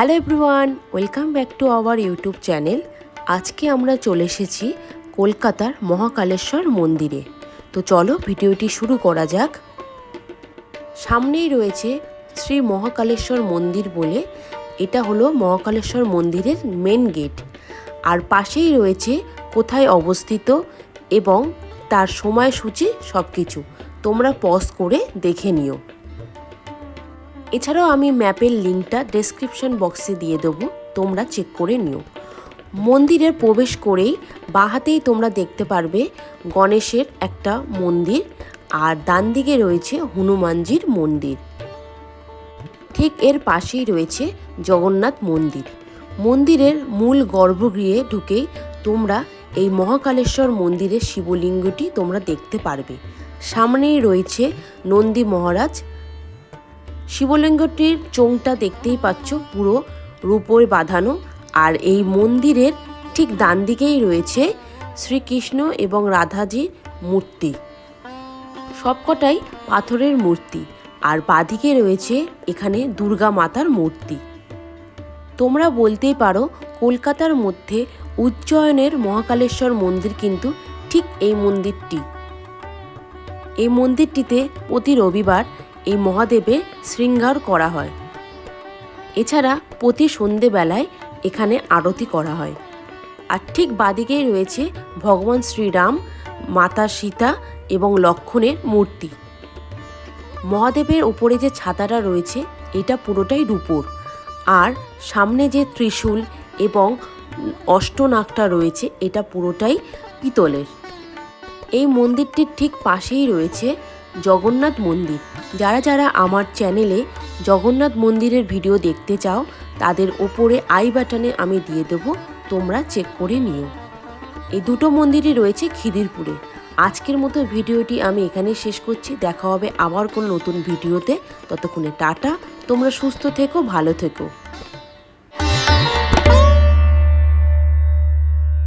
Hello everyone, welcome back to our YouTube channel. আজকে আমরা চলে এসেছি কলকাতার মহাকালেশ্বর মন্দিরে। তো চলো ভিডিওটি শুরু করা যাক। সামনেই রয়েছে শ্রী মহাকালেশ্বর মন্দির বলে এটা হলো মহাকালেশ্বর মন্দিরের মেন গেট আর পাশেই রয়েছে কোথায় অবস্থিত এবং তার সময়সূচি সব কিছু তোমরা পজ করে দেখে নিও। এছাড়াও আমি ম্যাপের লিঙ্কটা ডেসক্রিপশন বক্সে দিয়ে দেবো, তোমরা চেক করে নিও। মন্দিরের প্রবেশ করেই বাহাতেই তোমরা দেখতে পারবে গণেশের একটা মন্দির, আর ডান দিকে রয়েছে হনুমানজির মন্দির। ঠিক এর পাশেই রয়েছে জগন্নাথ মন্দির। মন্দিরের মূল গর্ভগৃহে ঢুকেই তোমরা এই মহাকালেশ্বর মন্দিরের শিবলিঙ্গটি তোমরা দেখতে পারবে। সামনেই রয়েছে নন্দী মহারাজ শিবলিঙ্গটির চোঙটা দেখতেই পাচ্ছ পুরো রূপোয় বাঁধানো, আর এই মন্দিরের ঠিক ডান দিকেই রয়েছে শ্রীকৃষ্ণ এবং রাধাজির মূর্তি। সবকটাই পাথরের মূর্তি, আর বাদিকে রয়েছে এখানে দুর্গা মাতার মূর্তি। তোমরা বলতেই পারো কলকাতার মধ্যে উজ্জয়নের মহাকালেশ্বর মন্দির কিন্তু ঠিক এই মন্দিরটি। এই মন্দিরটিতে প্রতি রবিবার এই মহাদেবের শৃঙ্গার করা হয়। এছাড়া প্রতি সন্ধেবেলায় এখানে আরতি করা হয়। আর ঠিক বাদিকেই রয়েছে ভগবান শ্রীরাম, মাতা সীতা এবং লক্ষণের মূর্তি। মহাদেবের ওপরে যে ছাতাটা রয়েছে, এটা পুরোটাই রূপোর। আর সামনে যে ত্রিশূল এবং অষ্টনাগটা রয়েছে, এটা পুরোটাই পিতলের। এই মন্দিরটির ঠিক পাশেই রয়েছে জগন্নাথ মন্দির। যারা যারা আমার চ্যানেলে জগন্নাথ মন্দিরের ভিডিও দেখতে চাও, তাদের ওপরে আই বাটনে আমি দিয়ে দেবো, তোমরা চেক করে নিও। এই দুটো মন্দিরই রয়েছে খিদিরপুরে। আজকের মতো ভিডিওটি আমি এখানে শেষ করছি। দেখা হবে আবার কোনো নতুন ভিডিওতে। ততক্ষণে টাটা। তোমরা সুস্থ থেকো, ভালো থেকো।